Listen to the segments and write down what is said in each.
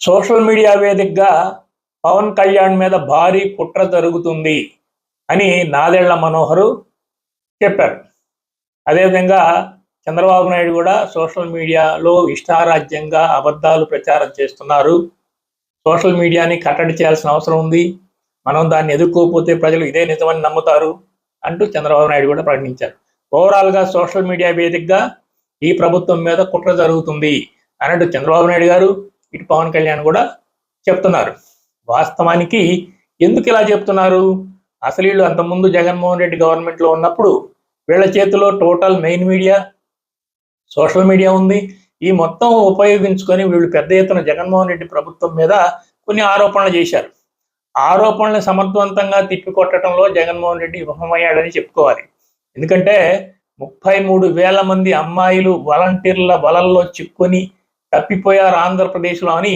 Social media వేదికగా పవన్ కళ్యాణ్ మీద భారీ కుట్ర జరుగుతుంది అని నాదేళ్ళ మనోహరు చెప్పారు. అదేవిధంగా చంద్రబాబు నాయుడు కూడా సోషల్ మీడియాలో ఇష్టారాజ్యంగా అబద్ధాలు ప్రచారం చేస్తున్నారు. సోషల్ మీడియాని కట్టడి చేయాల్సిన అవసరం ఉంది. మనం దాన్ని ఎదుర్కోకపోతే ప్రజలు ఇదే నిజమని నమ్ముతారు అంటూ చంద్రబాబు నాయుడు కూడా ప్రకటించారు. ఓవరాల్గా సోషల్ మీడియా వేదికగా ఈ ప్రభుత్వం మీద కుట్ర జరుగుతుంది అన్నట్టు చంద్రబాబు నాయుడు గారు ఇటు పవన్ కళ్యాణ్ కూడా చెప్తున్నారు. వాస్తవానికి ఎందుకు ఇలా చెప్తున్నారు? అసలు వీళ్ళు అంతకుముందు జగన్మోహన్ రెడ్డి గవర్నమెంట్లో ఉన్నప్పుడు వీళ్ళ చేతిలో total main media social media ఉంది. ఈ మొత్తం ఉపయోగించుకొని వీళ్ళు పెద్ద ఎత్తున జగన్మోహన్ రెడ్డి ప్రభుత్వం మీద కొన్ని ఆరోపణలు చేశారు. ఆరోపణలు సమర్థవంతంగా తిప్పికొట్టడంలో జగన్మోహన్ రెడ్డి విఫలమయ్యాడని చెప్పుకోవాలి. ఎందుకంటే ముప్పై మూడు వేల మంది అమ్మాయిలు వాలంటీర్ల వలల్లో చిక్కుని తప్పిపోయారు ఆంధ్రప్రదేశ్లో అని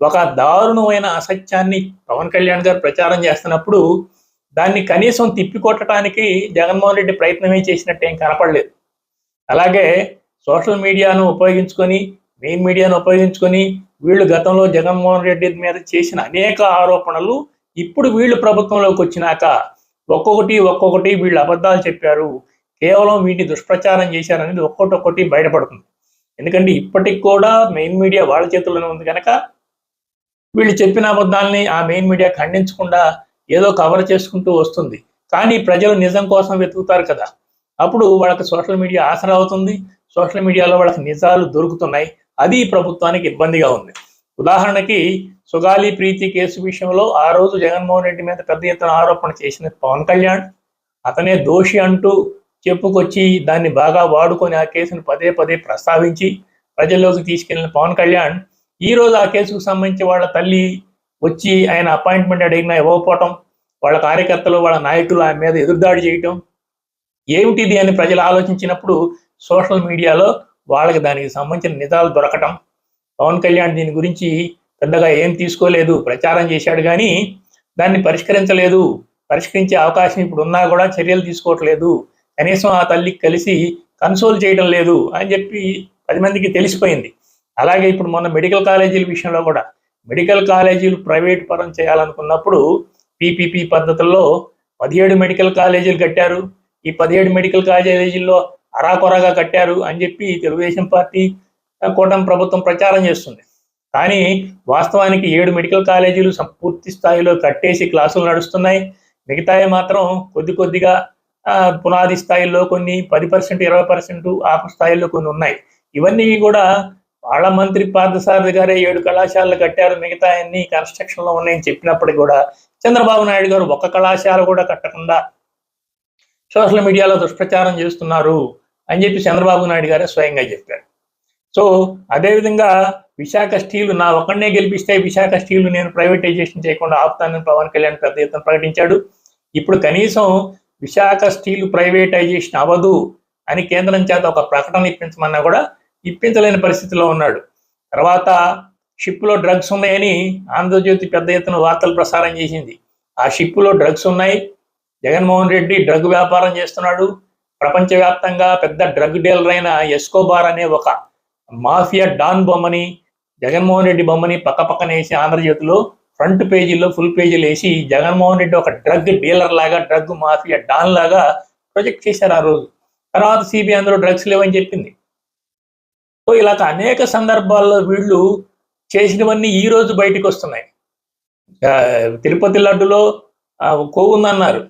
ఒక దారుణమైన అసత్యాన్ని పవన్ కళ్యాణ్ గారు ప్రచారం చేస్తున్నప్పుడు దాన్ని కనీసం తిప్పికొట్టడానికి జగన్మోహన్ రెడ్డి ప్రయత్నమే చేసినట్టు ఏం కనపడలేదు. అలాగే సోషల్ మీడియాను ఉపయోగించుకొని మెయిన్ మీడియాను ఉపయోగించుకొని వీళ్ళు గతంలో జగన్మోహన్ రెడ్డి మీద చేసిన అనేక ఆరోపణలు ఇప్పుడు వీళ్ళు ప్రభుత్వంలోకి వచ్చినాక ఒక్కొక్కటి ఒక్కొక్కటి వీళ్ళు అబద్ధాలు చెప్పారు. కేవలం వీటిని దుష్ప్రచారం చేశారనేది ఒక్కొక్కటి బయటపడుతుంది. ఎందుకంటే ఇప్పటికి కూడా మెయిన్ మీడియా వాళ్ళ చేతుల్లోనే ఉంది కనుక వీళ్ళు చెప్పిన అబద్ధాలని ఆ మెయిన్ మీడియా ఖండించకుండా ఏదో కవర్ చేసుకుంటూ వస్తుంది. కానీ ప్రజలు నిజం కోసం వెతుకుతారు కదా. అప్పుడు వాళ్ళకి సోషల్ మీడియా ఆసరా అవుతుంది. సోషల్ మీడియాలో వాళ్ళకి నిజాలు దొరుకుతున్నాయి. అది ప్రభుత్వానికి ఇబ్బందిగా ఉంది. ఉదాహరణకి సుగాలి ప్రీతి కేసు విషయంలో ఆ రోజు జగన్మోహన్ రెడ్డి మీద పెద్ద ఎత్తున ఆరోపణ చేసిన పవన్ కళ్యాణ్. అతనే దోషి అంటూ చెప్పుకొచ్చి దాన్ని బాగా వాడుకొని ఆ కేసును పదే పదే ప్రస్తావించి ప్రజల్లోకి తీసుకెళ్ళిన పవన్ కళ్యాణ్ ఈ రోజు ఆ కేసుకు సంబంధించి వాళ్ళ తల్లి వచ్చి ఆయన అపాయింట్మెంట్ అడిగినా ఇవ్వకపోవటం వాళ్ళ కార్యకర్తలు వాళ్ళ నాయకులు ఆయన మీద ఎదురుదాడి చేయటం ఏమిటిది అని ప్రజలు ఆలోచించినప్పుడు సోషల్ మీడియాలో వాళ్ళకి దానికి సంబంధించిన నిజాలు దొరకటం. పవన్ కళ్యాణ్ దీని గురించి పెద్దగా ఏం తీసుకోలేదు ప్రచారం చేశాడు కానీ దాన్ని పరిష్కరించలేదు పరిష్కరించే అవకాశం ఇప్పుడు ఉన్నా కూడా చర్యలు తీసుకోవట్లేదు. కనీసం ఆ తల్లికి కలిసి కన్సోల్ చేయడం లేదు అని చెప్పి పది మందికి తెలిసిపోయింది. అలాగే ఇప్పుడు మొన్న మెడికల్ కాలేజీల విషయంలో కూడా మెడికల్ కాలేజీలు ప్రైవేట్ పరం చేయాలనుకున్నప్పుడు పీపీపీ పద్ధతుల్లో పదిహేడు మెడికల్ కాలేజీలు కట్టారు. ఈ పదిహేడు మెడికల్ కాలేజీల్లో అరాకొరాగా కట్టారు అని చెప్పి తెలుగుదేశం పార్టీ కూటమి ప్రభుత్వం ప్రచారం చేస్తుంది. కానీ వాస్తవానికి ఏడు మెడికల్ కాలేజీలు పూర్తి స్థాయిలో కట్టేసి క్లాసులు నడుస్తున్నాయి. మిగతాయి మాత్రం కొద్ది కొద్దిగా పునాది స్థాయిలో కొన్ని పది పర్సెంట్ ఇరవై పర్సెంట్ ఆ స్థాయిలో కొన్ని ఉన్నాయి. ఇవన్నీ కూడా వాళ్ళ మంత్రి పార్థసారథి గారే ఏడు కళాశాలలు కట్టారు మిగతా అన్ని కన్స్ట్రక్షన్లో ఉన్నాయని చెప్పినప్పటికీ కూడా చంద్రబాబు నాయుడు గారు ఒక్క కళాశాల కూడా కట్టకుండా సోషల్ మీడియాలో దుష్ప్రచారం చేస్తున్నారు అని చెప్పి చంద్రబాబు నాయుడు గారే స్వయంగా చెప్పారు. సో అదేవిధంగా విశాఖ స్టీల్ నా ఒక్కడనే గెలిపిస్తే విశాఖ స్టీల్ నేను ప్రైవేటైజేషన్ చేయకుండా ఆపుతానని పవన్ కళ్యాణ్ పెద్ద ఎత్తున ప్రకటించాడు. ఇప్పుడు కనీసం విశాఖ స్టీల్ ప్రైవేటైజేషన్ అవ్వదు అని కేంద్రం చేత ఒక ప్రకటన ఇప్పించమన్నా కూడా ఇప్పించలేని పరిస్థితిలో ఉన్నాడు. తర్వాత షిప్లో డ్రగ్స్ ఉన్నాయని ఆంధ్రజ్యోతి పెద్ద ఎత్తున వార్తలు ప్రసారం చేసింది. ఆ షిప్లో డ్రగ్స్ ఉన్నాయి. జగన్మోహన్ రెడ్డి డ్రగ్ వ్యాపారం చేస్తున్నాడు. ప్రపంచవ్యాప్తంగా పెద్ద డ్రగ్ డీలర్ అయిన ఎస్కోబార్ అనే ఒక మాఫియా డాన్ బొమ్మని జగన్మోహన్ రెడ్డి బొమ్మని పక్క ఆంధ్రజ్యోతిలో ఫ్రంట్ పేజీలో ఫుల్ పేజీలు వేసి జగన్మోహన్ రెడ్డి ఒక డ్రగ్ డీలర్ లాగా డ్రగ్ మాఫియా డాన్ లాగా ప్రొజెక్ట్ చేశారు ఆ రోజు. తర్వాత సిబిఐ అందులో డ్రగ్స్ లేవని చెప్పింది. సో ఇలాగ అనేక సందర్భాల్లో వీళ్ళు చేసినవన్నీ ఈ రోజు బయటకు వస్తున్నాయి. తిరుపతి లడ్డులో ఆ, కొవ్వు ఉందన్నారు.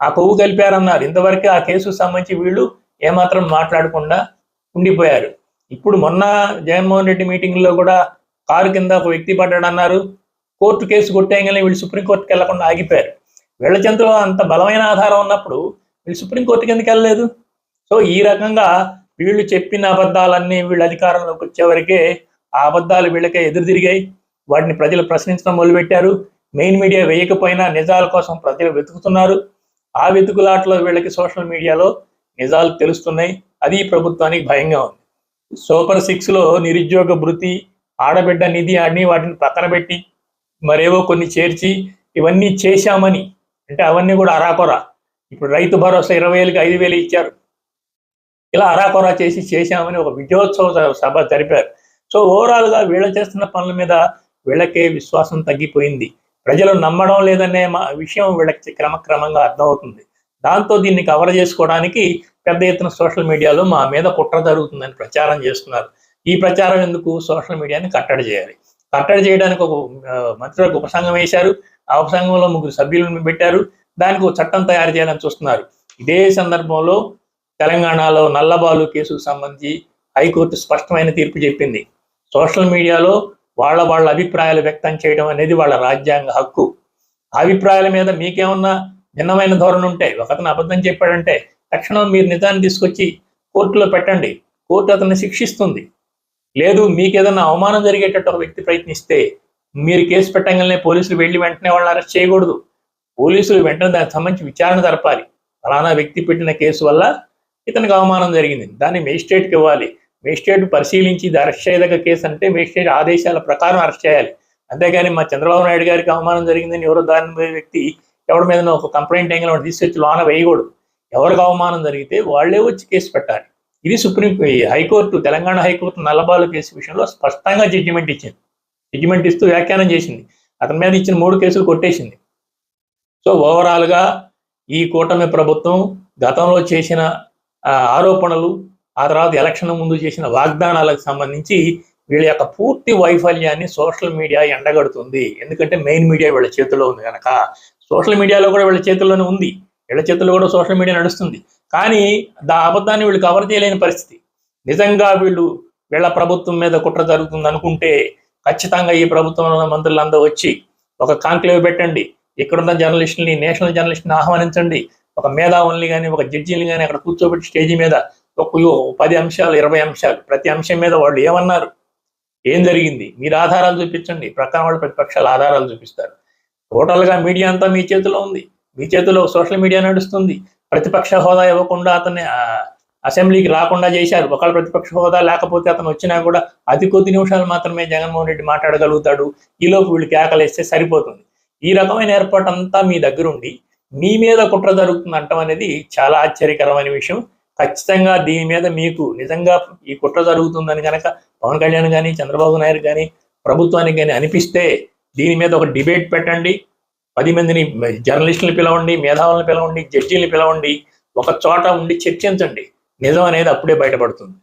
ఆ కొవ్వు కలిపారన్నారు. ఇంతవరకు ఆ కేసుకు సంబంధించి వీళ్ళు ఏమాత్రం మాట్లాడకుండా ఉండిపోయారు. ఇప్పుడు మొన్న జగన్మోహన్ రెడ్డి మీటింగ్లో కూడా కారు కింద ఒక వ్యక్తి పడ్డాడన్నారు. కోర్టు కేసు కొట్టేయగానే వీళ్ళు సుప్రీంకోర్టుకి వెళ్ళకుండా ఆగిపోయారు. వీళ్ళ చెంతలో అంత బలమైన ఆధారం ఉన్నప్పుడు వీళ్ళు సుప్రీంకోర్టుకి ఎందుకు వెళ్ళలేదు? సో ఈ రకంగా వీళ్ళు చెప్పిన అబద్ధాలన్నీ వీళ్ళు అధికారంలోకి వచ్చేవరకే ఆ అబద్ధాలు వీళ్ళకే ఎదురు తిరిగాయి. వాటిని ప్రజలు ప్రశ్నించడం మొదలుపెట్టారు. మెయిన్ మీడియా వేయకపోయినా నిజాల కోసం ప్రజలు వెతుకుతున్నారు. ఆ వెతుకులాటలో వీళ్ళకి సోషల్ మీడియాలో నిజాలు తెలుస్తున్నాయి. అది ప్రభుత్వానికి భయంగా ఉంది. సూపర్ సిక్స్లో నిరుద్యోగ భృతి ఆడబిడ్డ నిధి అన్ని వాటిని పక్కన పెట్టి మరేవో కొన్ని చేర్చి ఇవన్నీ చేశామని. అంటే అవన్నీ కూడా అరాకొరా. ఇప్పుడు రైతు భరోసా ఇరవై వేలకి ఐదు వేలు ఇచ్చారు. ఇలా అరాకొరా చేసి చేశామని ఒక విజయోత్సవ సభ జరిపారు. సో ఓవరాల్గా వీళ్ళు చేస్తున్న పనుల మీద వీళ్ళకే విశ్వాసం తగ్గిపోయింది. ప్రజలు నమ్మడం లేదనే మా- విషయం వీళ్ళకి క్రమక్రమంగా అర్థమవుతుంది. దాంతో దీన్ని కవర్ చేసుకోవడానికి పెద్ద ఎత్తున సోషల్ మీడియాలో మా మీద కుట్ర జరుగుతుందని ప్రచారం చేస్తున్నారు. ఈ ప్రచారం ఎందుకు సోషల్ మీడియాని కట్టడి చేయాలి? కట్టడి చేయడానికి ఒక మంత్రులకు ఉపసంఘం వేశారు. ఆ ఉపసంఘంలో ముగ్గురు సభ్యులను పెట్టారు దానికి ఒక చట్టం తయారు చేయాలని చూస్తున్నారు. ఇదే సందర్భంలో తెలంగాణలో నల్లబాలు కేసుకు సంబంధించి హైకోర్టు స్పష్టమైన తీర్పు చెప్పింది. సోషల్ మీడియాలో వాళ్ళ వాళ్ళ అభిప్రాయాలు వ్యక్తం చేయడం అనేది వాళ్ళ రాజ్యాంగ హక్కు. అభిప్రాయాల మీద మీకేమన్నా భిన్నమైన ధోరణి ఉంటే ఒకతను అబద్ధం చెప్పాడంటే తక్షణం మీరు నిజాన్ని తీసుకొచ్చి కోర్టులో పెట్టండి. కోర్టు అతన్ని శిక్షిస్తుంది. లేదు మీకు ఏదైనా అవమానం జరిగేటట్టు ఒక వ్యక్తి ప్రయత్నిస్తే మీరు కేసు పెట్టగానే పోలీసులు వెళ్ళి వెంటనే వాళ్ళని అరెస్ట్ చేయకూడదు. పోలీసులు వెంటనే దానికి సంబంధించి విచారణ జరపాలి. ఫలానా వ్యక్తి పెట్టిన కేసు వల్ల ఇతనికి అవమానం జరిగింది. దాన్ని మేజిస్ట్రేట్కి ఇవ్వాలి. మేజిస్ట్రేట్ పరిశీలించి ఇది అరెస్ట్ చేయదగ్గ కేసు అంటే మేజిస్ట్రేట్ ఆదేశాల ప్రకారం అరెస్ట్ చేయాలి. అంతేగాని మా చంద్రబాబు నాయుడు గారికి అవమానం జరిగిందని ఎవరో దాని వ్యక్తి ఎవరి మీద ఒక కంప్లైంట్ అయిన తీసుకొచ్చి లోన వేయకూడదు. ఎవరికి అవమానం జరిగితే వాళ్ళే వచ్చి కేసు పెట్టాలి. ఇది supreme high court Telangana high court నల్లబాలు case విషయంలో స్పష్టంగా జడ్జిమెంట్ ఇచ్చింది. జడ్జిమెంట్ ఇస్తూ వ్యాఖ్యానం చేసింది. అతని మీద ఇచ్చిన మూడు కేసులు కొట్టేసింది. సో ఓవరాల్గా ఈ కూటమి ప్రభుత్వం గతంలో చేసిన ఆరోపణలు ఆ తర్వాత ఎలక్షన్ ముందు చేసిన వాగ్దానాలకు సంబంధించి వీళ్ళ యొక్క పూర్తి వైఫల్యాన్ని సోషల్ మీడియా ఎండగడుతుంది. ఎందుకంటే మెయిన్ మీడియా వీళ్ళ చేతిలో ఉంది కనుక సోషల్ మీడియాలో కూడా వీళ్ళ చేతుల్లోనే ఉంది. వీళ్ళ చేతుల్లో కూడా సోషల్ మీడియా నడుస్తుంది. కానీ దా అబద్ధాన్ని వీళ్ళు కవర్ చేయలేని పరిస్థితి. నిజంగా వీళ్ళు వీళ్ళ ప్రభుత్వం మీద కుట్ర జరుగుతుంది అనుకుంటే ఖచ్చితంగా ఈ ప్రభుత్వంలో మంత్రులందరూ వచ్చి ఒక కాంక్లేవ్ పెట్టండి. ఇక్కడున్న జర్నలిస్టుల్ని నేషనల్ జర్నలిస్ట్ని ఆహ్వానించండి. ఒక మేధావుల్ని కానీ ఒక జడ్జిని కానీ అక్కడ కూర్చోబెట్టి స్టేజీ మీద ఒక పది అంశాలు ఇరవై అంశాలు ప్రతి అంశం మీద వాళ్ళు ఏమన్నారు? ఏం జరిగింది? మీరు ఆధారాలు చూపించండి. ప్రక్కన వాళ్ళు ప్రతిపక్షాలు ఆధారాలు చూపిస్తారు. టోటల్గా మీడియా అంతా మీ చేతిలో ఉంది. మీ చేతిలో సోషల్ మీడియా నడుస్తుంది. ప్రతిపక్ష హోదా ఇవ్వకుండా అతన్ని అసెంబ్లీకి రాకుండా చేశారు. ఒకళ్ళు ప్రతిపక్ష హోదా లేకపోతే అతను వచ్చినా కూడా అతి కొద్ది నిమిషాలు మాత్రమే జగన్మోహన్ రెడ్డి మాట్లాడగలుగుతాడు. ఈలోపు వీళ్ళు కేకలేస్తే సరిపోతుంది. ఈ రకమైన ఏర్పాటు అంతా మీ దగ్గరుండి మీ మీద కుట్ర జరుగుతుంది అంటం అనేది చాలా ఆశ్చర్యకరమైన విషయం. ఖచ్చితంగా దీని మీద మీకు నిజంగా ఈ కుట్ర జరుగుతుందని కనుక పవన్ కళ్యాణ్ కానీ చంద్రబాబు నాయుడు కానీ ప్రభుత్వానికి కానీ అనిపిస్తే దీని మీద ఒక డిబేట్ పెట్టండి. పది మందిని జర్నలిస్టులను పిలవండి మేధావులను పిలవండి జడ్జీలను పిలవండి ఒక చోట ఉండి చర్చించండి. నిజం అనేది అప్పుడే బయటపడుతుంది.